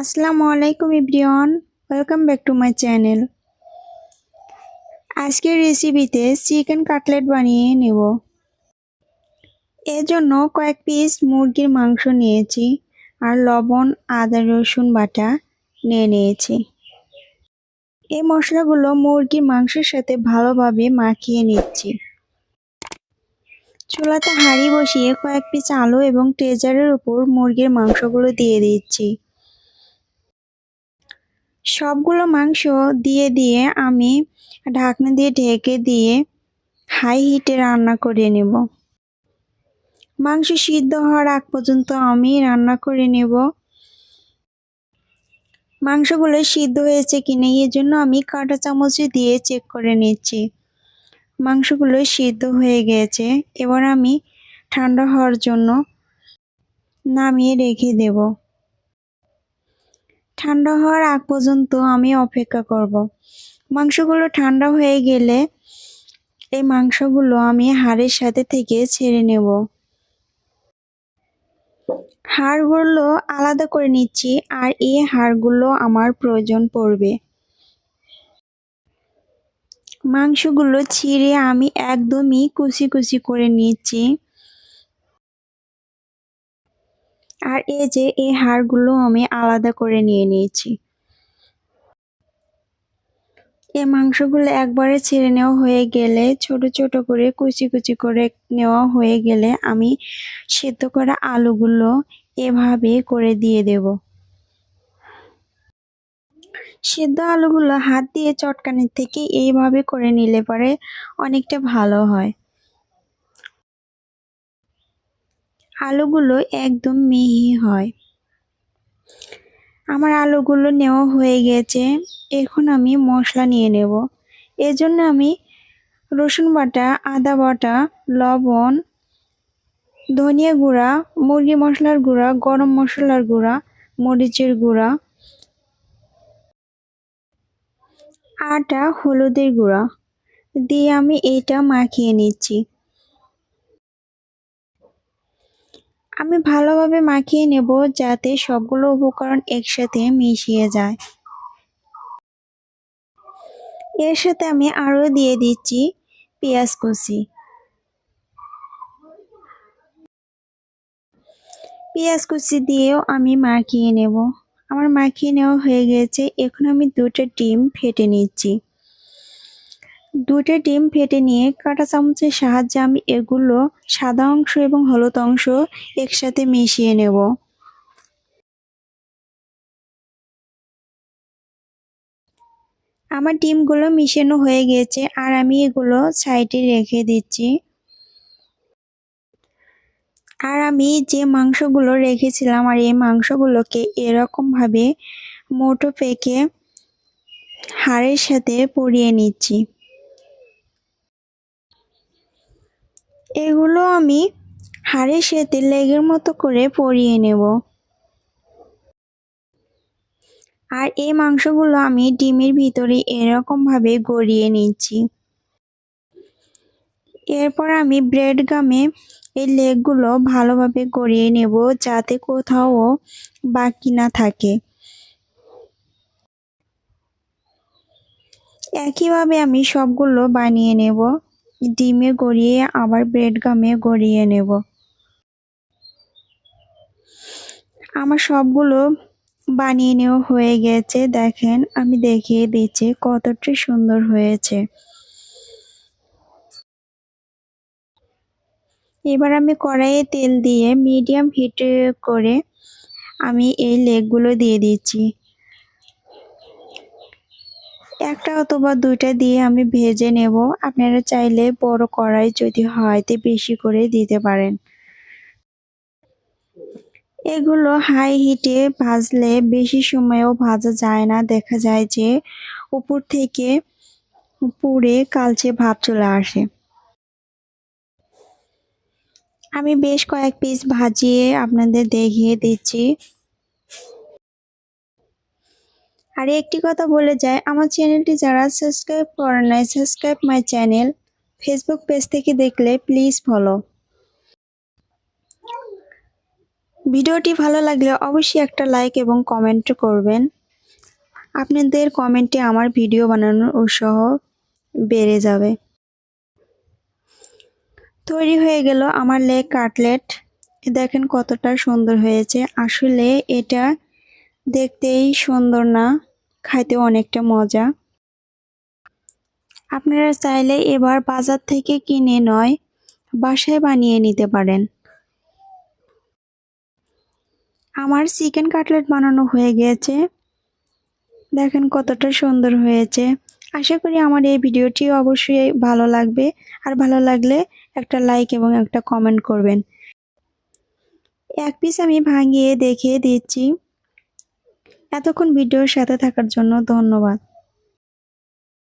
আসসালামু আলাইকুম everyone welcome back to my channel আজকের রেসিপিতে চিকেন কাটলেট বানিয়ে নেব। এর জন্য কয়েক পিস মুরগির মাংস নিয়েছি আর লবণ, আদা, রসুন বাটা নিয়ে নিয়েছি। এই মশলাগুলো মুরগির মাংসের সাথে ভালোভাবে মাখিয়ে নিচ্ছি। চুলাতে হাঁড়ি বসিয়ে কয়েক পিস আলু এবং ট্রেজারের উপর মুরগির মাংসগুলো দিয়ে দিচ্ছি। সবগুলো মাংস দিয়ে দিয়ে আমি ঢাকনা দিয়ে ঢেকে দিয়ে হাই হিটে রান্না করে নেব। মাংস সিদ্ধ হওয়ার আগ পর্যন্ত আমি রান্না করে নেব। মাংসগুলো সিদ্ধ হয়েছে কিনা এর জন্য আমি কাঁটা চামচ দিয়ে চেক করে নিচ্ছি। মাংসগুলো সিদ্ধ হয়ে গেছে, এবার আমি ঠান্ডা হওয়ার জন্য নামিয়ে রেখে দেব। ঠান্ডা হওয়ার আগ পর্যন্ত আমি অপেক্ষা করব। মাংসগুলো ঠান্ডা হয়ে গেলে এই মাংসগুলো আমি হাড়ের সাথে থেকে ছেড়ে নেব। হাড়গুলো আলাদা করে নিচ্ছি আর এই হাড়গুলো আমার প্রয়োজন পড়বে। মাংসগুলো ছিঁড়ে আমি একদমই কুচি কুচি করে নিচ্ছি। আর এই যে এই হাড়গুলো আমি আলাদা করে নিয়ে নিয়েছি। এ মাংসগুলো একবারে ছেড়ে নেওয়া হয়ে গেলে, ছোট ছোট করে কুচি কুচি করে নেওয়া হয়ে গেলে আমি সেদ্ধ করা আলুগুলো এভাবে করে দিয়ে দেব। সেদ্ধ আলুগুলো হাত দিয়ে চটকানির থেকে এইভাবে করে নিলে পরে অনেকটা ভালো হয়। আলুগুলো একদম মিহি হয়। আমার আলুগুলো নেওয়া হয়ে গেছে। এখন আমি মশলা নিয়ে নেব। এজন্য আমি রসুন বাটা, আদা বাটা, লবণ, ধনিয়া গুঁড়া, মুরগি মশলার গুঁড়া, গরম মশলার গুঁড়া, মরিচের গুঁড়া, আটা, হলুদের গুঁড়া দিয়ে আমি এটা মাখিয়ে নিচ্ছি। আমি ভালোভাবে মাখিয়ে নেব যাতে সবগুলো উপকরণ একসাথে মিশিয়ে যায়। এর সাথে আমি আরও দিয়ে দিচ্ছি পেঁয়াজ কুচি। পেঁয়াজ কুচি দিয়েও আমি মাখিয়ে নেব। আমার মাখিয়ে নেওয়া হয়ে গেছে। এখন আমি দুটো ডিম ফেটে নিচ্ছি। দুটো ডিম ফেটে নিয়ে কাঁটা চামচের সাহায্যে আমি এগুলো সাদা অংশ এবং হলুদ অংশ একসাথে মিশিয়ে নেব। আমার ডিমগুলো মিশানো হয়ে গেছে আর আমি এগুলো সাইডে রেখে দিচ্ছি। আর আমি যে মাংসগুলো রেখেছিলাম আর এই মাংসগুলোকে এরকমভাবে মোটো পেকে হাড়ের সাথে পরিয়ে নিচ্ছি। এগুলো আমি হাড়ের সাথে লেগের মতো করে পরিয়ে নেব। আর এই মাংসগুলো আমি ডিমের ভিতরে এরকমভাবে গড়িয়ে নিচ্ছি। এরপর আমি ব্রেড গামে এই লেগগুলো ভালোভাবে গড়িয়ে নেব যাতে কোথাও বাকি না থাকে। একইভাবে আমি সবগুলো বানিয়ে নেব। ডিমে গড়িয়ে, আবার ব্রেড গামে গড়িয়ে নেব। আমার সবগুলো বানিয়ে নেওয়া হয়ে গেছে, দেখেন, আমি দেখিয়ে দিচ্ছি কতটি সুন্দর হয়েছে। এবার আমি কড়াইয়ে তেল দিয়ে মিডিয়াম হিট করে আমি এই লেগগুলো দিয়ে দিচ্ছি। একটা অথবা দুইটা দিয়ে আমি ভেজে নেব। আপনারা চাইলে বড় কড়াই যদি হয় তে বেশি করে দিতে পারেন। এগুলো হাই হিটে ভাজলে বেশি সময়ও ভাজা যায় না। দেখা যায় যে উপর থেকে পুড়ে কালচে ভাব চলে আসে। আমি বেশ কয়েক পিস ভাজিয়ে আপনাদের দেখিয়ে দিচ্ছি। আর একটি কথা বলে যায়, আমার চ্যানেলটি যারা সাবস্ক্রাইব করেন নাই, subscribe my channel. Facebook page থেকে দেখলে প্লিজ ফলো। ভিডিওটি ভালো লাগলে অবশ্যই একটা লাইক এবং কমেন্ট করবেন। আপনাদের কমেন্টে আমার ভিডিও বানানোর উৎসাহ বেড়ে যাবে। তৈরি হয়ে গেল আমার লেগ কাটলেট। দেখেন কতটা সুন্দর হয়েছে। আসলে এটা দেখতেই সুন্দর না। খাইতে অনেকটা মজা। আপনারা চাইলে এবার বাজার থেকে কিনে নয়, বাসায় বানিয়ে নিতে পারেন। আমার চিকেন কাটলেট বানানো হয়ে গেছে। দেখেন কতটা সুন্দর হয়েছে। আশা করি আমার এই ভিডিওটি অবশ্যই ভালো লাগবে। আর ভালো লাগলে একটা লাইক এবং একটা কমেন্ট করবেন। এক পিস আমি ভাঙিয়ে দেখিয়ে দিচ্ছি। এতক্ষণ ভিডিওর সাথে থাকার জন্য ধন্যবাদ।